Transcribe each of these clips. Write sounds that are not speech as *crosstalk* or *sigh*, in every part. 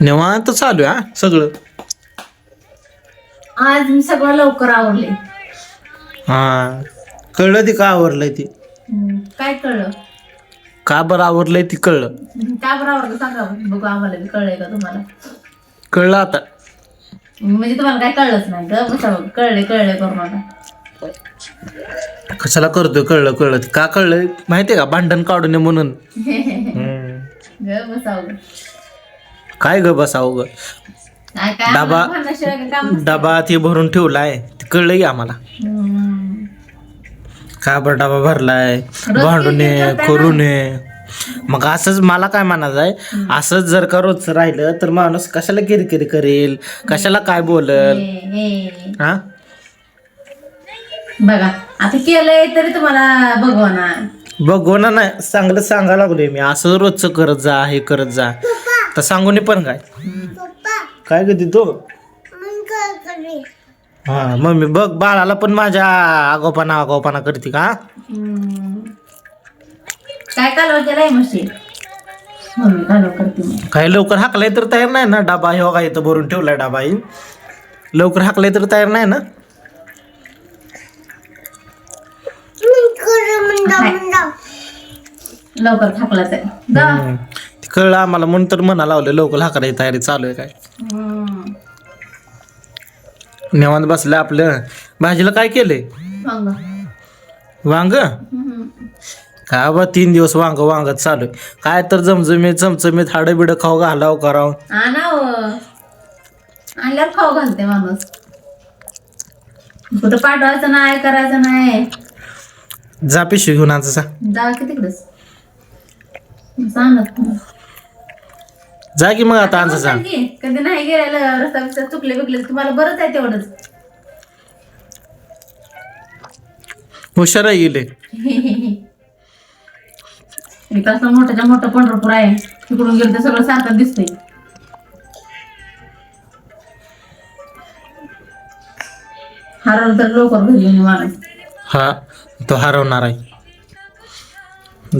निवांत चालू आहे हा सगळं. आज मी सगळं लवकर आवरले. हा कळलं ती का आवरलंय ती? हम्म, काय कळलं? का बरं आवरलंय ती कळलं? का बरं आवडलं सांगा बरं. बघू आम्हाला बी कळलंय का तुम्हाला? कळलं आता. म्हणजे तुम्हाला काय कळलंच नाही ग कळले कळले करू नका कशाला करतोय कळलं कळलं. ती का कळलं माहितीये का? भांडण काढू नये म्हणून. *laughs* ग काय ग बसावं ग डबा-. डबा ते भरून ठेवलाय ते कळलंय आम्हाला. का बरं डबा भरलाय? रोज भांडू किरकिर नये करताय करू नये. मग असंच मला काय म्हणायचं आहे? असंच जर का रोजचं राहिलं तर माणूस कशाला किरकिरी करेल? कशाला काय बोलल? हे- बघा आता केलंय तरी तुम्हाला बघवा ना बघ ना नाही. चांगलं सांगायला लागलोय मी. असं रोजचं करत जा हे करत जा. तर सांगून पण काय? काय ग तो हा मम्मी बघ बाळाला पण माझ्या आगोपणा आगोपणा करते का. काय मम्मी कालवा करते लवकर हाकलाय तर तयार नाही ना डबा हे बघा इथं भरून ठेवलाय डबा ही लवकर हाकलाय तर तयार नाही ना? लवकर जा. हम्म. कळलं आम्हाला म्हणून तर म्हणा लावलं लवकर हाकलाय तयारी चालू आहे काय. निवांत बसलं आपलं. भाजीला काय केलंय? वांग. काय बा तीन दिवस वांग वांगत चालू आहे. काय तर जमजमीत चमचमीत हाडं बिडं खाऊ घालाव करावं. व. आणल्यावर खाऊ घालते माणूस. कुठं पाठवायचं नाही करायचं नाही. जा पिशवी घेऊन आज जा जा की तिकडेच. सांगत जा की मग आता आज जा कधी नाही गेलेलं रस्ता बिस्ता चुकले बिकले तुम्हाला बरंच आहे तेवढंच. हुशार आहे गेले. एक असं मोठ्याच्या मोठं पंढरपूर आहे. तिकडून गेलं तर सगळं सारखं दिसतंय. हरवलं तर लवकर घरी हा तो हरवणार आहे.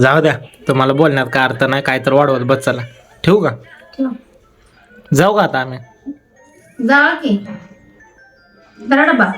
जाऊ द्या तुम्हाला बोलण्यात काय अर्थ नाही काय तर वाढवत बस चला. ठेवू का. जाऊ का आता आम्ही? जा की. जरा डबा